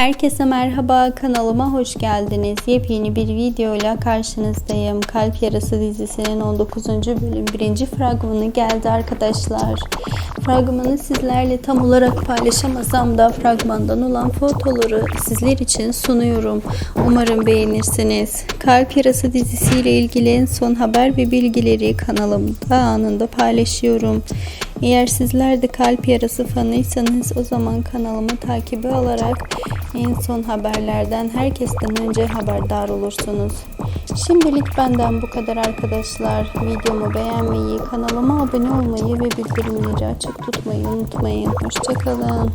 Herkese merhaba kanalıma hoş geldiniz. Yepyeni bir videoyla karşınızdayım. Kalp Yarası dizisinin 19. bölüm 1. fragmanı geldi arkadaşlar. Fragmanı sizlerle tam olarak paylaşamasam da fragmandan olan fotoları sizler için sunuyorum. Umarım beğenirsiniz. Kalp Yarası dizisiyle ilgili en son haber ve bilgileri kanalımda anında paylaşıyorum. Eğer sizler de kalp yarası fanıysanız o zaman kanalımı takibi alarak en son haberlerden herkesten önce haberdar olursunuz. Şimdilik benden bu kadar arkadaşlar. Videomu beğenmeyi, kanalıma abone olmayı ve bildirimleri açık tutmayı unutmayın. Hoşçakalın.